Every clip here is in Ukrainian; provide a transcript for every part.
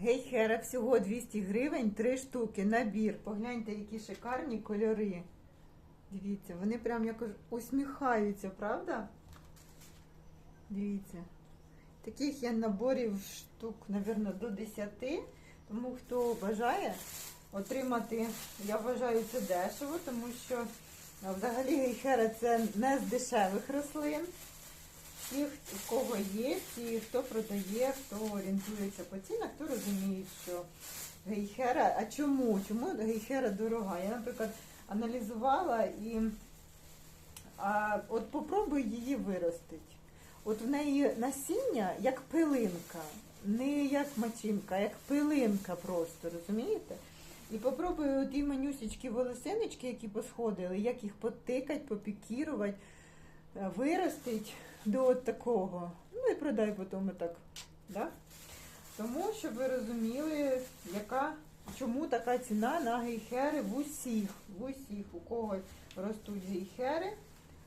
Гейхера всього 200 гривень, 3 штуки, набір. Погляньте, які шикарні кольори. Дивіться, вони прям якось усміхаються, правда? Дивіться. Таких є наборів штук, мабуть, до 10. Тому хто бажає отримати, я вважаю це дешево, тому що взагалі гейхера це не з дешевих рослин. Всі, у кого є, ті, хто продає, хто орієнтується по цінах, то розуміють, що гейхера. А чому? Чому гейхера дорога? Я, наприклад, аналізувала і а, от попробуй її виростити. От в неї насіння як пилинка, не як мачинка, а як пилинка просто, розумієте? І попробуй ті манюсічки волосиночки, які посходили, як їх потикать, попікірувати, виростить до от такого. Ну і продай потім так. Да? Тому, щоб ви розуміли, яка, чому така ціна на гейхери в усіх, в усіх, у кого ростуть гейхери,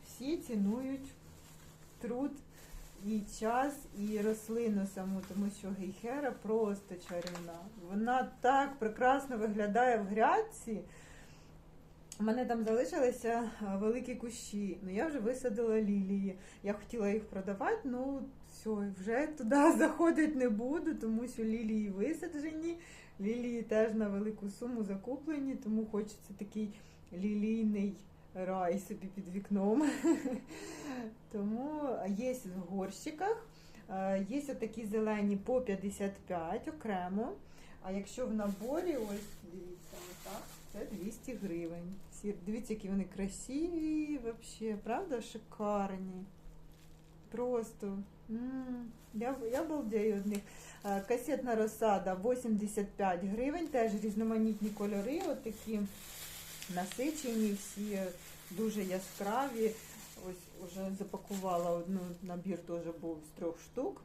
всі цінують труд і час, і рослину саму, тому що гейхера просто чарівна. Вона так прекрасно виглядає в грядці. У мене там залишилися великі кущі. Ну я вже висадила лілії. Я хотіла їх продавати, ну все, вже туди заходити не буду, тому що лілії висаджені. Лілії теж на велику суму закуплені, тому хочеться такий лілійний рай собі під вікном. Тому є в горщиках. е, Є такі зелені по 55 окремо. А якщо в наборі, ось дивіться, це 200 гривень. Дивіться, які вони красиві, вообще, правда, шикарні. Просто. м, Я, я балдею від них. Е, Касетна розсада 85 гривень, теж різноманітні кольори, от такі насичені, всі дуже яскраві. Ось уже запакувала одну набір, теж був з трьох штук.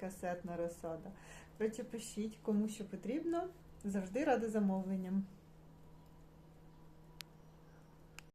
Касетна розсада. Коротше, пишіть, кому що потрібно. Завжди рада замовленням.